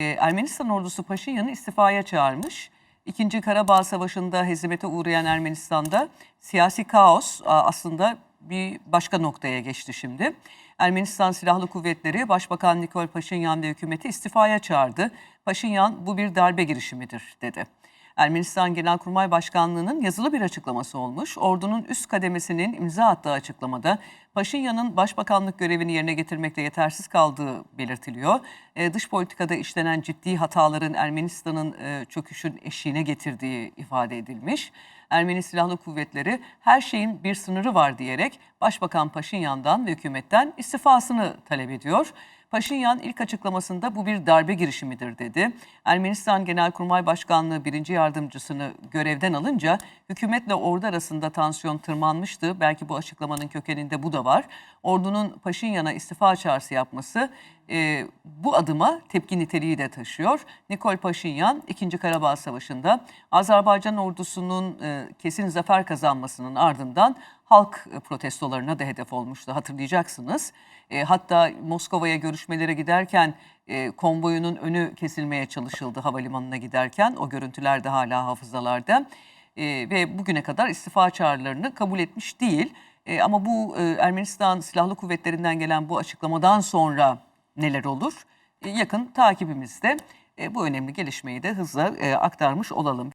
Ee, Ermenistan ordusu Paşinyan'ı istifaya çağırmış. İkinci Karabağ Savaşı'nda hezimete uğrayan Ermenistan'da siyasi kaos aslında bir başka noktaya geçti şimdi. Ermenistan Silahlı Kuvvetleri Başbakan Nikol Paşinyan ve hükümeti istifaya çağırdı. Paşinyan bu bir darbe girişimidir dedi. Ermenistan Genelkurmay Başkanlığı'nın yazılı bir açıklaması olmuş. Ordunun üst kademesinin imza attığı açıklamada Paşinyan'ın başbakanlık görevini yerine getirmekle yetersiz kaldığı belirtiliyor. E, dış politikada işlenen ciddi hataların Ermenistan'ın e, çöküşün eşiğine getirdiği ifade edilmiş. Ermeni Silahlı Kuvvetleri her şeyin bir sınırı var diyerek Başbakan Paşinyan'dan ve hükümetten istifasını talep ediyor. Paşinyan ilk açıklamasında bu bir darbe girişimidir dedi. Ermenistan Genelkurmay Başkanlığı birinci yardımcısını görevden alınca hükümetle ordu arasında tansiyon tırmanmıştı. Belki bu açıklamanın kökeninde bu da var. Ordunun Paşinyan'a istifa çağrısı yapması e, bu adıma tepki niteliği de taşıyor. Nikol Paşinyan 2. Karabağ Savaşı'nda Azerbaycan ordusunun e, kesin zafer kazanmasının ardından halk protestolarına da hedef olmuştu hatırlayacaksınız. E, hatta Moskova'ya görüşmelere giderken e, konvoyunun önü kesilmeye çalışıldı havalimanına giderken. O görüntüler de hala hafızalarda. E, ve bugüne kadar istifa çağrılarını kabul etmiş değil. E, ama bu e, Ermenistan Silahlı Kuvvetleri'nden gelen bu açıklamadan sonra neler olur? E, yakın takibimizde e, bu önemli gelişmeyi de hızla e, aktarmış olalım.